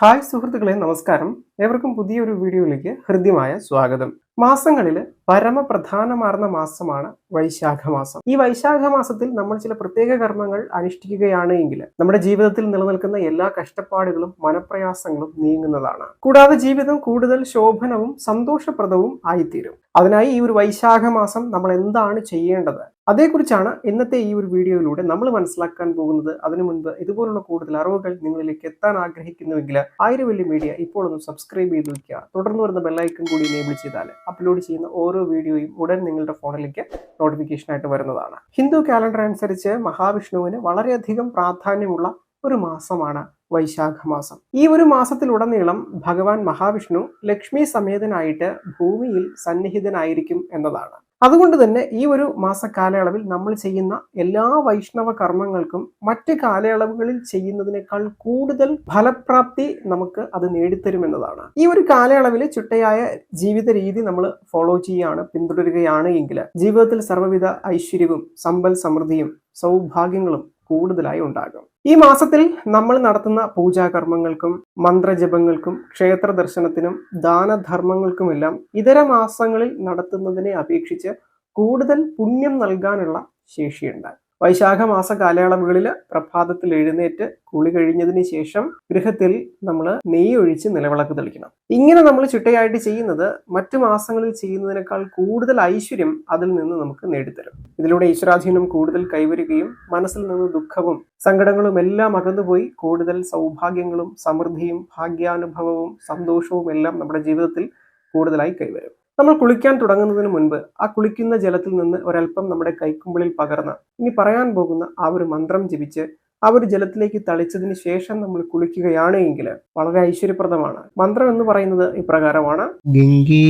Hi സുഹൃത്തുക്കളെ നമസ്കാരം. ഏവർക്കും പുതിയൊരു വീഡിയോയിലേക്ക് ഹൃദ്യമായ സ്വാഗതം. മാസങ്ങളിൽ പരമപ്രധാനമാർന്ന മാസമാണ് വൈശാഖ മാസം ഈ വൈശാഖ മാസത്തിൽ നമ്മൾ ചില പ്രത്യേക കർമ്മങ്ങൾ അനുഷ്ഠിക്കുകയാണ് എങ്കിൽ നമ്മുടെ ജീവിതത്തിൽ നിലനിൽക്കുന്ന എല്ലാ കഷ്ടപ്പാടുകളും മനപ്രയാസങ്ങളും നീങ്ങുന്നതാണ്. കൂടാതെ ജീവിതം കൂടുതൽ ശോഭനവും സന്തോഷപ്രദവും ആയിത്തീരും. അതിനായി ഈ ഒരു വൈശാഖ മാസം നമ്മൾ എന്താണ് ചെയ്യേണ്ടത്? അതേക്കുറിച്ചാണ് ഇന്നത്തെ ഈ ഒരു വീഡിയോയിലൂടെ നമ്മൾ മനസ്സിലാക്കാൻ പോകുന്നത്. അതിനു മുൻപ് ഇതുപോലുള്ള കൂടുതൽ അറിവുകൾ നിങ്ങളിലേക്ക് എത്താൻ ആഗ്രഹിക്കുന്നുവെങ്കിൽ ആയിരവല്ലി മീഡിയ ഇപ്പോൾ ഒന്ന് സബ്സ്ക്രൈബ് ചെയ്ത് വയ്ക്കുക തുടർന്ന് വരുന്ന ബെല്ലൈക്കൺ കൂടി എനേബിൾ ചെയ്താൽ അപ്ലോഡ് ചെയ്യുന്ന ഓരോ വീഡിയോയും ഉടൻ നിങ്ങളുടെ ഫോണിലേക്ക് നോട്ടിഫിക്കേഷൻ ആയിട്ട് വരുന്നതാണ്. ഹിന്ദു കാലണ്ടർ അനുസരിച്ച് മഹാവിഷ്ണുവിന് വളരെയധികം പ്രാധാന്യമുള്ള ഒരു മാസമാണ് വൈശാഖ മാസം. ഈ ഒരു മാസത്തിലുടനീളം ഭഗവാൻ മഹാവിഷ്ണു ലക്ഷ്മി സമേതനായിട്ട് ഭൂമിയിൽ സന്നിഹിതനായിരിക്കും എന്നതാണ്. അതുകൊണ്ട് തന്നെ ഈ ഒരു മാസ കാലയളവിൽ നമ്മൾ ചെയ്യുന്ന എല്ലാ വൈഷ്ണവ കർമ്മങ്ങൾക്കും മറ്റ് കാലയളവുകളിൽ ചെയ്യുന്നതിനേക്കാൾ കൂടുതൽ ഫലപ്രാപ്തി നമുക്ക് അത് നേടിത്തരുമെന്നതാണ്. ഈ ഒരു കാലയളവിൽ ചിട്ടയായ ജീവിത രീതി നമ്മൾ ഫോളോ ചെയ്യുകയാണ് പിന്തുടരുകയാണ് എങ്കിൽ ജീവിതത്തിൽ സർവവിധ ഐശ്വര്യവും സമ്പൽ സമൃദ്ധിയും സൗഭാഗ്യങ്ങളും കൂടുതലായി ഉണ്ടാകും. ഈ മാസത്തിൽ നമ്മൾ നടത്തുന്ന പൂജാകർമ്മങ്ങൾക്കും മന്ത്രജപങ്ങൾക്കും ക്ഷേത്ര ദർശനത്തിനും ദാനധർമ്മങ്ങൾക്കുമെല്ലാം ഇതര മാസങ്ങളിൽ നടത്തുന്നതിനെ അപേക്ഷിച്ച് കൂടുതൽ പുണ്യം നൽകാനുള്ള ശേഷിയുണ്ട്. വൈശാഖ മാസ കാലയളവുകളിൽ പ്രഭാതത്തിൽ എഴുന്നേറ്റ് കുളി കഴിഞ്ഞതിന് ശേഷം ഗൃഹത്തിൽ നമ്മൾ നെയ്യ് ഒഴിച്ച് നിലവിളക്ക് തെളിക്കണം. ഇങ്ങനെ നമ്മൾ ചിട്ടയായിട്ട് ചെയ്യുന്നത് മറ്റു മാസങ്ങളിൽ ചെയ്യുന്നതിനേക്കാൾ കൂടുതൽ ഐശ്വര്യം അതിൽ നിന്ന് നമുക്ക് നേടിത്തരും. ഇതിലൂടെ ഈശ്വരാധീനം കൂടുതൽ കൈവരുകയും മനസ്സിൽ നിന്ന് ദുഃഖവും സങ്കടങ്ങളും എല്ലാം അകന്നുപോയി കൂടുതൽ സൗഭാഗ്യങ്ങളും സമൃദ്ധിയും ഭാഗ്യാനുഭവവും സന്തോഷവും എല്ലാം നമ്മുടെ ജീവിതത്തിൽ കൂടുതലായി കൈവരും. നമ്മൾ കുളിക്കാൻ തുടങ്ങുന്നതിന് മുൻപ് ആ കുളിക്കുന്ന ജലത്തിൽ നിന്ന് ഒരല്പം നമ്മുടെ കൈക്കുമ്പിളിൽ പകർന്ന ഇനി പറയാൻ പോകുന്ന ആ ഒരു മന്ത്രം ജപിച്ച് ആ ഒരു ജലത്തിലേക്ക് തളിച്ചതിന് ശേഷം നമ്മൾ കുളിക്കുകയാണ് എങ്കിൽ വളരെ ഐശ്വര്യപ്രദമാണ്. മന്ത്രം എന്ന് പറയുന്നത് ഇപ്രകാരമാണ്. ഗംഗേ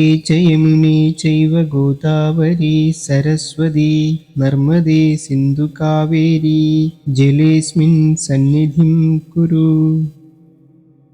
കുരു.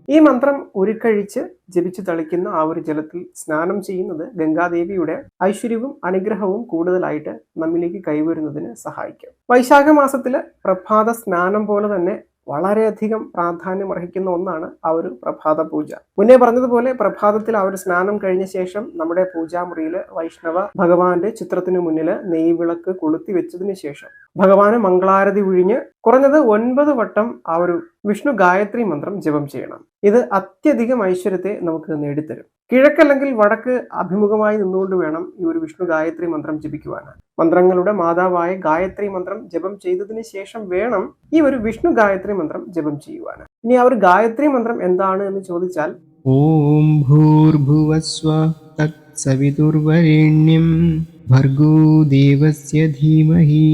ഈ മന്ത്രം ഉരുക്കഴിച്ച് ജപിച്ചു തളിക്കുന്ന ആ ഒരു ജലത്തിൽ സ്നാനം ചെയ്യുന്നത് ഗംഗാദേവിയുടെ ഐശ്വര്യവും അനുഗ്രഹവും കൂടുതലായിട്ട് നമ്മിലേക്ക് കൈവരുന്നതിന് സഹായിക്കും. വൈശാഖ മാസത്തിൽ പ്രഭാത സ്നാനം പോലെ തന്നെ വളരെയധികം പ്രാധാന്യം അർഹിക്കുന്ന ഒന്നാണ് ആ ഒരു പ്രഭാത പൂജ. മുന്നേ പറഞ്ഞതുപോലെ പ്രഭാതത്തിൽ ആ ഒരു സ്നാനം കഴിഞ്ഞ ശേഷം നമ്മുടെ പൂജാമുറിയിൽ വൈഷ്ണവ ഭഗവാന്റെ ചിത്രത്തിന് മുന്നിൽ നെയ്വിളക്ക് കൊളുത്തി വെച്ചതിന് ശേഷം ഭഗവാന് മംഗളാരതി ഒഴിഞ്ഞ് കുറഞ്ഞത് ഒൻപത് വട്ടം ആ ഒരു വിഷ്ണു ഗായത്രി മന്ത്രം ജപം ചെയ്യണം. ഇത് അത്യധികം ഐശ്വര്യത്തെ നമുക്ക് നേടിത്തരും. കിഴക്കല്ലെങ്കിൽ വടക്ക് അഭിമുഖമായി നിന്നുകൊണ്ട് വേണം ഈ ഒരു വിഷ്ണു ഗായത്രി മന്ത്രം ജപിക്കുവാൻ മന്ത്രങ്ങളുടെ മാതാവായ ഗായത്രി മന്ത്രം ജപം ചെയ്തതിന് ശേഷം വേണം ഈ ഒരു വിഷ്ണു ഗായത്രി മന്ത്രം ജപം ചെയ്യുവാൻ ഇനി ആ ഒരു ഗായത്രി മന്ത്രം എന്താണ് എന്ന് ചോദിച്ചാൽ ഓം ഭൂർഭുവസ്വ തത്സവിതുർവരേണ്യം ഭർഗോ ദേവസ്യ ധീമഹി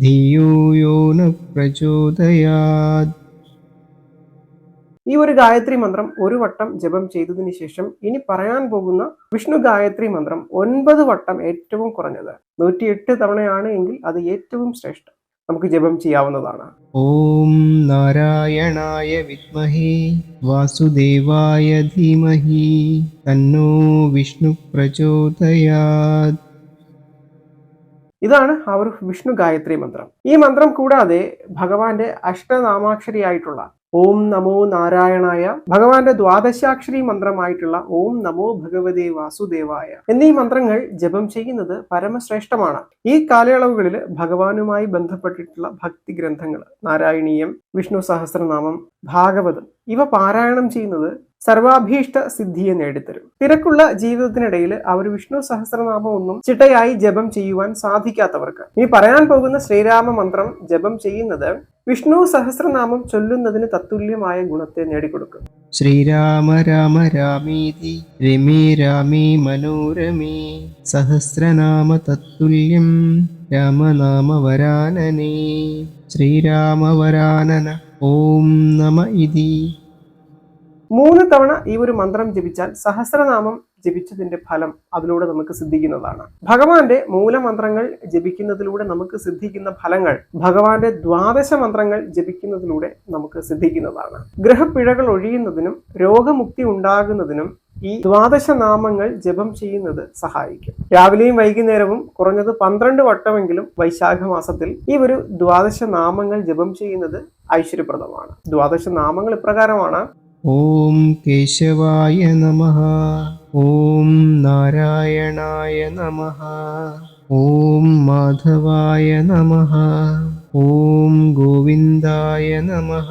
ധിയോ യോ ന പ്രചോദയാത്. ഈ ഒരു ഗായത്രി മന്ത്രം ഒരു വട്ടം ജപം ചെയ്തതിന് ശേഷം ഇനി പറയാൻ പോകുന്ന വിഷ്ണു ഗായത്രി മന്ത്രം ഒൻപത് വട്ടം ഏറ്റവും കുറഞ്ഞത്. നൂറ്റിയെട്ട് തവണയാണ് എങ്കിൽ അത് ഏറ്റവും ശ്രേഷ്ഠം. നമുക്ക് ജപം ചെയ്യാവുന്നതാണ്. ഓം നാരായണായ വിദ്മഹേ വാസുദേവായ ധീമഹി തന്നോ വിഷ്ണു പ്രചോദയാത്. ഇതാണ് ആ ഒരു വിഷ്ണു ഗായത്രി മന്ത്രം. ഈ മന്ത്രം കൂടാതെ ഭഗവാന്റെ അഷ്ടനാമാക്ഷരിയായിട്ടുള്ള ഓം നമോ നാരായണായ ഭഗവാന്റെ ദ്വാദശാക്ഷരി മന്ത്രമായിട്ടുള്ള ഓം നമോ ഭഗവതേ വാസുദേവായ എന്നീ മന്ത്രങ്ങൾ ജപം ചെയ്യുന്നത് പരമശ്രേഷ്ഠമാണ്. ഈ കാലയളവുകളിൽ ഭഗവാനുമായി ബന്ധപ്പെട്ടിട്ടുള്ള ഭക്തി ഗ്രന്ഥങ്ങൾ നാരായണീയം വിഷ്ണു സഹസ്രനാമം ഭാഗവതം ഇവ പാരായണം ചെയ്യുന്നത് സർവാഭീഷ്ട സിദ്ധിയെ നേടിത്തരും. തിരക്കുള്ള ജീവിതത്തിനിടയിൽ അവർ വിഷ്ണു സഹസ്രനാമം ഒന്നും ചിട്ടയായി ജപം ചെയ്യുവാൻ സാധിക്കാത്തവർക്ക്. ഇനി പറയാൻ പോകുന്ന ശ്രീരാമ മന്ത്രം ജപം ചെയ്യുന്നത് വിഷ്ണു സഹസ്രനാമം ചൊല്ലുന്നതിന് തത്തുല്യമായ ഗുണത്തെ നേടിക്കൊടുക്കും. ശ്രീരാമ രാമ രാമേതി രമേ രാമേ മനോരമേ. സഹസ്രനാമ തത്തുല്യം രാമനാമ വരാനനേ. ശ്രീരാമ വരാനന ഓം നമ ഇതി. മൂന്ന് തവണ ഈ ഒരു മന്ത്രം ജപിച്ചാൽ സഹസ്രനാമം ജപിച്ചതിന്റെ ഫലം അതിലൂടെ നമുക്ക് സിദ്ധിക്കുന്നതാണ്. ഭഗവാന്റെ മൂലമന്ത്രങ്ങൾ ജപിക്കുന്നതിലൂടെ നമുക്ക് സിദ്ധിക്കുന്ന ഫലങ്ങൾ ഭഗവാന്റെ ദ്വാദശ മന്ത്രങ്ങൾ ജപിക്കുന്നതിലൂടെ നമുക്ക് സിദ്ധിക്കുന്നതാണ്. ഗ്രഹപ്പിഴകൾ ഒഴിയുന്നതിനും രോഗമുക്തി ഉണ്ടാകുന്നതിനും ഈ ദ്വാദശ നാമങ്ങൾ ജപം ചെയ്യുന്നത് സഹായിക്കും. രാവിലെയും വൈകുന്നേരവും കുറഞ്ഞത് പന്ത്രണ്ട് വട്ടമെങ്കിലും വൈശാഖ മാസത്തിൽ ഈ ഒരു ദ്വാദശ നാമങ്ങൾ ജപം ചെയ്യുന്നത് ഐശ്വര്യപ്രദമാണ്. ദ്വാദശ നാമങ്ങൾ ഇപ്രകാരമാണ്. ഓം കേശവായ നമഃ. ഓം നാരായണായ നമ. ഓം മാധവായ നമ. ഓം ഗോവിന്ദായ നമ.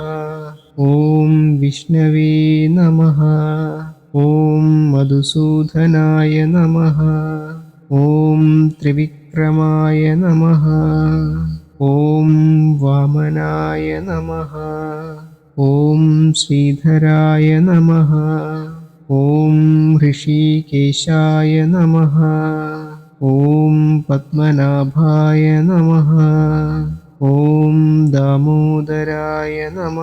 ഓം വിഷ്ണവേ നമ. ഓം മധുസൂദനായ നമ. ഓം ത്രിവിക്രമായ നമ. ഓം വാമനായ നമ. ഓം ശ്രീധരായ നമ. ഓം ഋഷികേശായ നമ. ഓം പത്മനാഭായ നമ. ഓം ദാമോദരായ നമ.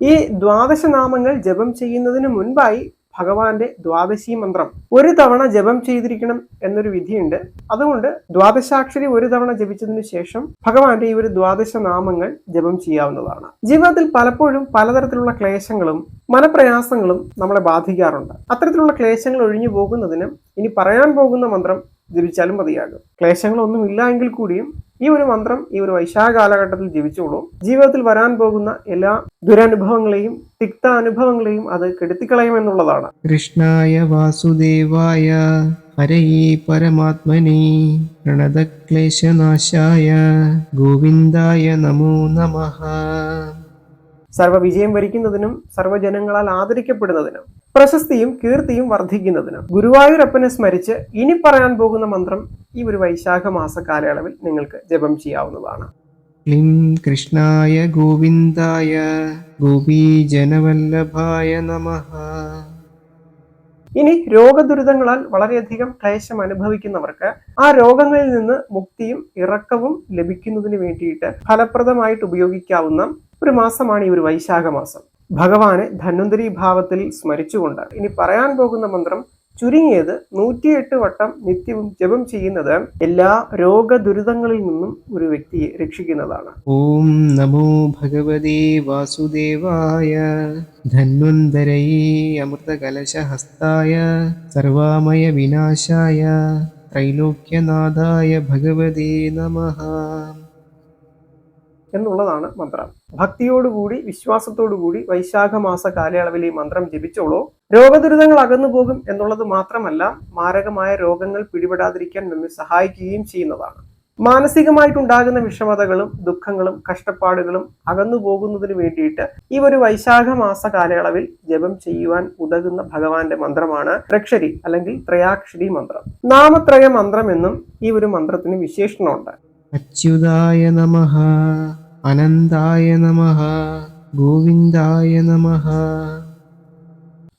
ഈ ദ്വാദശ നാമങ്ങൾ ജപം ചെയ്യുന്നതിന് മുൻപായി ഭഗവാന്റെ ദ്വാദശി മന്ത്രം ഒരു തവണ ജപം ചെയ്തിരിക്കണം എന്നൊരു വിധിയുണ്ട്. അതുകൊണ്ട് ദ്വാദശാക്ഷരി ഒരു തവണ ജപിച്ചതിന് ശേഷം ഭഗവാന്റെ ഈ ഒരു ദ്വാദശ നാമങ്ങൾ ജപം ചെയ്യാവുന്നതാണ്. ജീവിതത്തിൽ പലപ്പോഴും പലതരത്തിലുള്ള ക്ലേശങ്ങളും മനപ്രയാസങ്ങളും നമ്മളെ ബാധിക്കാറുണ്ട്. അത്തരത്തിലുള്ള ക്ലേശങ്ങൾ ഒഴിഞ്ഞു പോകുന്നതിനും ഇനി പറയാൻ പോകുന്ന മന്ത്രം ജപിച്ചാലും മതിയാകും. ക്ലേശങ്ങളൊന്നും ഇല്ല എങ്കിൽ കൂടിയും ഈ ഒരു മന്ത്രം ഈ ഒരു വൈശാഖ കാലഘട്ടത്തിൽ ജീവിച്ചോളൂ. ജീവിതത്തിൽ വരാൻ പോകുന്ന എല്ലാ ദുരനുഭവങ്ങളെയും തിക്ത അനുഭവങ്ങളെയും അത് കെടുത്തിക്കളയും എന്നുള്ളതാണ്. കൃഷ്ണായ വാസുദേവായ ഹരയേ പരമാത്മനെ പ്രണതക്ലേശനാശായ ഗോവിന്ദായ നമോ നമഃ. സർവവിജയം വരിക്കുന്നതിനും സർവജനങ്ങളാൽ ആദരിക്കപ്പെടുന്നതിനും പ്രശസ്തിയും കീർത്തിയും വർദ്ധിക്കുന്നതിന് ഗുരുവായൂരപ്പനെ സ്മരിച്ച് ഇനി പറയാൻ പോകുന്ന മന്ത്രം ഈ ഒരു വൈശാഖ മാസ കാലയളവിൽ നിങ്ങൾക്ക് ജപം ചെയ്യാവുന്നതാണ്. ക്ലിം കൃഷ്ണായ ഗോവിന്ദായ ഗോപീജനവല്ലഭായ നമ. ഇനി രോഗദുരിതങ്ങളാൽ വളരെയധികം ക്ലേശം അനുഭവിക്കുന്നവർക്ക് ആ രോഗങ്ങളിൽ നിന്ന് മുക്തിയും ഇറക്കവും ലഭിക്കുന്നതിന് വേണ്ടിയിട്ട് ഫലപ്രദമായിട്ട് ഉപയോഗിക്കാവുന്ന ഒരു മാസമാണ് ഈ ഒരു വൈശാഖ മാസം. ഭഗവാനെ ധന്വന്തരി ഭാവത്തിൽ സ്മരിച്ചുകൊണ്ട് ഇനി പറയാൻ പോകുന്ന മന്ത്രം ചുരുങ്ങിയത് നൂറ്റിയെട്ട് വട്ടം നിത്യവും ജപം ചെയ്യുന്നത് എല്ലാ രോഗദുരിതങ്ങളിൽ നിന്നും ഒരു വ്യക്തിയെ രക്ഷിക്കുന്നതാണ്. ഓം നമോ ഭഗവതേ വാസുദേവായ. ധന്വന്തരൈ അമൃതകലശഹസ്തായ. സർവാമയ വിനാശായ. ത്രൈലോക്യനാഥായ ഭഗവതേ നമ. എന്നുള്ളതാണ് മന്ത്രം. ഭക്തിയോടുകൂടി വിശ്വാസത്തോടുകൂടി വൈശാഖ മാസ കാലയളവിൽ ഈ മന്ത്രം ജപിച്ചോളൂ. രോഗദുരിതങ്ങൾ അകന്നു പോകും എന്നുള്ളത് മാത്രമല്ല മാരകമായ രോഗങ്ങൾ പിടിപെടാതിരിക്കാൻ നമ്മെ സഹായിക്കുകയും ചെയ്യുന്നതാണ്. മാനസികമായിട്ടുണ്ടാകുന്ന വിഷമതകളും ദുഃഖങ്ങളും കഷ്ടപ്പാടുകളും അകന്നു പോകുന്നതിന് വേണ്ടിയിട്ട് ഈ ഒരു വൈശാഖ മാസ കാലയളവിൽ ജപം ചെയ്യുവാൻ ഉതകുന്ന ഭഗവാന്റെ മന്ത്രമാണ് രക്ഷരി അല്ലെങ്കിൽ ത്രയാക്ഷരി മന്ത്രം. നാമത്രയ മന്ത്രം എന്നും ഈ ഒരു മന്ത്രത്തിന് വിശേഷണമുണ്ട്. അച്യുതായ നമ അനന്തായ നമ ഗോവിന്ദായ നമ.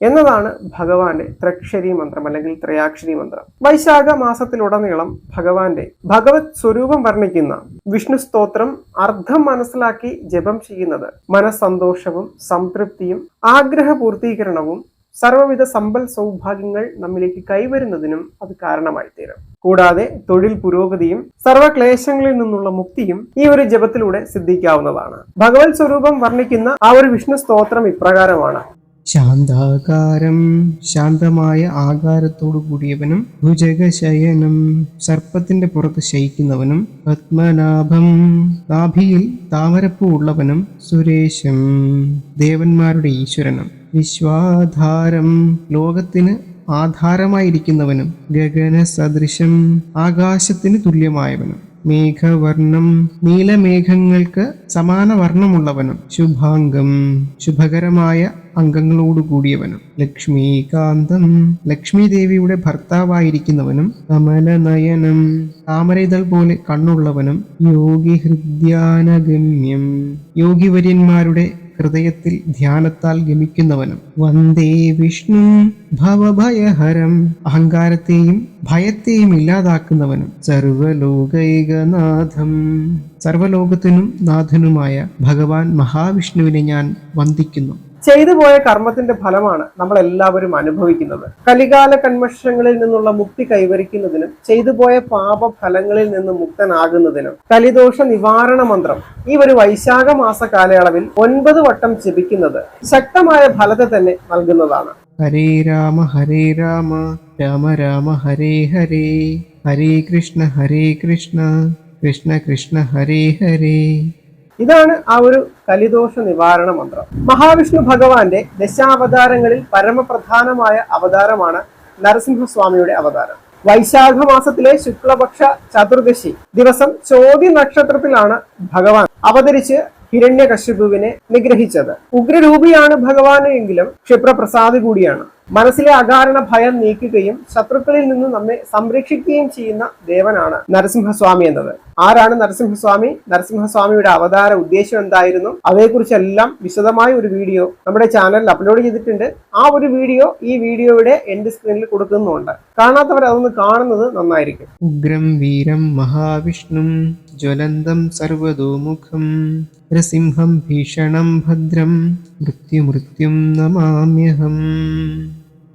എന്നതാണ് ഭഗവാന്റെ ത്രക്ഷരി മന്ത്രം അല്ലെങ്കിൽ ത്രയാക്ഷരി മന്ത്രം. വൈശാഖ മാസത്തിലുടനീളം ഭഗവാന്റെ ഭഗവത് സ്വരൂപം വർണിക്കുന്ന വിഷ്ണു സ്തോത്രം അർത്ഥം മനസ്സിലാക്കി ജപം ചെയ്യുന്നത് മനസ്സന്തോഷവും സംതൃപ്തിയും ആഗ്രഹ പൂർത്തീകരണവും സർവവിധ സമ്പൽ സൗഭാഗ്യങ്ങൾ നമ്മിലേക്ക് കൈവരുന്നതിനും അത് കാരണമായി തീരും കൂടാതെ തൊഴിൽ പുരോഗതിയും സർവക്ലേശങ്ങളിൽ നിന്നുള്ള മുക്തിയും ഈ ഒരു ജപത്തിലൂടെ സിദ്ധിക്കാവുന്നതാണ്. ഭഗവത് സ്വരൂപം വർണിക്കുന്ന ആ ഒരു വിഷ്ണു സ്തോത്രം ഇപ്രകാരമാണ്. ശാന്താകാരം ശാന്തമായ ആകാരത്തോടു കൂടിയവനും ഭുജഗശയനം സർപ്പത്തിന്റെ പുറത്ത് ശയിക്കുന്നവനും പത്മനാഭം നാഭിയിൽ താമരപ്പൂ ഉള്ളവനും സുരേശം ദേവന്മാരുടെ ഈശ്വരനും. വിശ്വാധാരം. ലോകത്തിന് ആധാരമായിരിക്കുന്നവനും ഗഗന സദൃശം ആകാശത്തിന് തുല്യമായവനും. മേഘവർണം നീലമേഘങ്ങൾക്ക് സമാന വർണമുള്ളവനും ശുഭാംഗം ശുഭകരമായ അംഗങ്ങളോട് കൂടിയവനും ലക്ഷ്മീകാന്തം ലക്ഷ്മി ദേവിയുടെ ഭർത്താവായിരിക്കുന്നവനും. കമലനയനം താമരയിതൾ പോലെ കണ്ണുള്ളവനും. യോഗി ഹൃദ്യാനഗമ്യം. യോഗിവര്യന്മാരുടെ ഹൃദയത്തിൽ ധ്യാനത്താൽ ഗമിക്കുന്നവനും. വന്ദേ വിഷ്ണു ഭവഭയഹരം. അഹങ്കാരത്തെയും ഭയത്തെയും ഇല്ലാതാക്കുന്നവനും സർവലോകൈകനാഥം. സർവലോകത്തിനും നാഥനുമായ ഭഗവാൻ മഹാവിഷ്ണുവിനെ ഞാൻ വന്ദിക്കുന്നു. ചെയ്തു പോയ കർമ്മത്തിന്റെ ഫലമാണ് നമ്മൾ എല്ലാവരും അനുഭവിക്കുന്നത്. കലികാല കന്മഷങ്ങളിൽ നിന്നുള്ള മുക്തി കൈവരിക്കുന്നതിനും ചെയ്തു പോയ പാപഫലങ്ങളിൽ നിന്ന് മുക്തനാകുന്നതിനും കലിദോഷ നിവാരണ മന്ത്രം ഈ ഒരു വൈശാഖ മാസ കാലയളവിൽ ഒൻപത് വട്ടം ജപിക്കുന്നത് ശക്തമായ ഫലത്തെ തന്നെ നൽകുന്നതാണ്. ഹരേ രാമ ഹരേ രാമ രാമ രാമ ഹരേ ഹരേ ഹരേ കൃഷ്ണ ഹരേ കൃഷ്ണ കൃഷ്ണ കൃഷ്ണ ഹരേ ഹരേ. ഇതാണ് ആ ഒരു കലിദോഷ നിവാരണ മന്ത്രം. മഹാവിഷ്ണു ഭഗവാന്റെ ദശാവതാരങ്ങളിൽ പരമപ്രധാനമായ അവതാരമാണ് നരസിംഹസ്വാമിയുടെ അവതാരം. വൈശാഖ മാസത്തിലെ ശുക്ലപക്ഷ ചതുർദശി ദിവസം ചോദ്യ നക്ഷത്രത്തിലാണ് ഭഗവാൻ അവതരിച്ച് ഹിരണ്യകശിപുവിനെ നിഗ്രഹിച്ചത്. ഉഗ്രരൂപിയാണ് ഭഗവാൻ എങ്കിലും ക്ഷിപ്രപ്രസാദി കൂടിയാണ്. മനസ്സിലെ അകാരണ ഭയം നീക്കുകയും ശത്രുക്കളിൽ നിന്ന് നമ്മെ സംരക്ഷിക്കുകയും ചെയ്യുന്ന ദേവനാണ് നരസിംഹസ്വാമി എന്നത്. ആരാണ് നരസിംഹസ്വാമി? നരസിംഹസ്വാമിയുടെ അവതാര ഉദ്ദേശം എന്തായിരുന്നു? അതേക്കുറിച്ചെല്ലാം വിശദമായ ഒരു വീഡിയോ നമ്മുടെ ചാനലിൽ അപ്ലോഡ് ചെയ്തിട്ടുണ്ട്. ആ ഒരു വീഡിയോ ഈ വീഡിയോയുടെ എൻഡ് സ്ക്രീനിൽ കൊടുക്കുന്നുണ്ട്. കാണാത്തവർ അതൊന്ന് കാണുന്നത് നന്നായിരിക്കും. ഉഗ്രം വീരം മഹാവിഷ്ണു ജ്വലന്തം സർവതോമുഖം നരസിംഹം ഭീഷണം ഭദ്രം മൃത്യുമൃത്യും നമാമ്യഹം.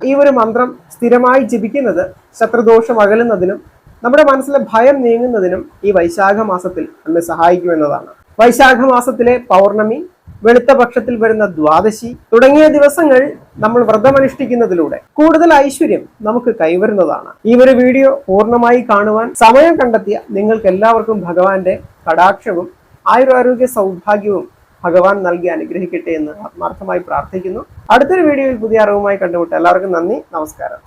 ഈ ഒരു മന്ത്രം സ്ഥിരമായി ജപിക്കുന്നത് ശത്രുദോഷം അകലുന്നതിനും നമ്മുടെ മനസ്സിലെ ഭയം നീങ്ങുന്നതിനും ഈ വൈശാഖ മാസത്തിൽ നമ്മെ സഹായിക്കുമെന്നതാണ് വൈശാഖ മാസത്തിലെ പൗർണമി വെളുത്ത പക്ഷത്തിൽ വരുന്ന ദ്വാദശി തുടങ്ങിയ ദിവസങ്ങൾ നമ്മൾ വ്രതമനുഷ്ഠിക്കുന്നതിലൂടെ കൂടുതൽ ഐശ്വര്യം നമുക്ക് കൈവരുന്നതാണ്. ഈ ഒരു വീഡിയോ പൂർണമായി കാണുവാൻ സമയം കണ്ടെത്തിയ നിങ്ങൾക്ക് എല്ലാവർക്കും ഭഗവാന്റെ കടാക്ഷവും ആയുരാരോഗ്യ സൗഭാഗ്യവും ഭഗവാൻ നൽകി അനുഗ്രഹിക്കട്ടെ എന്ന് ആത്മാർത്ഥമായി പ്രാർത്ഥിക്കുന്നു. അടുത്തൊരു വീഡിയോയിൽ പുതിയ അറിവുമായി കണ്ടുമുട്ട എല്ലാവർക്കും നന്ദി. നമസ്കാരം.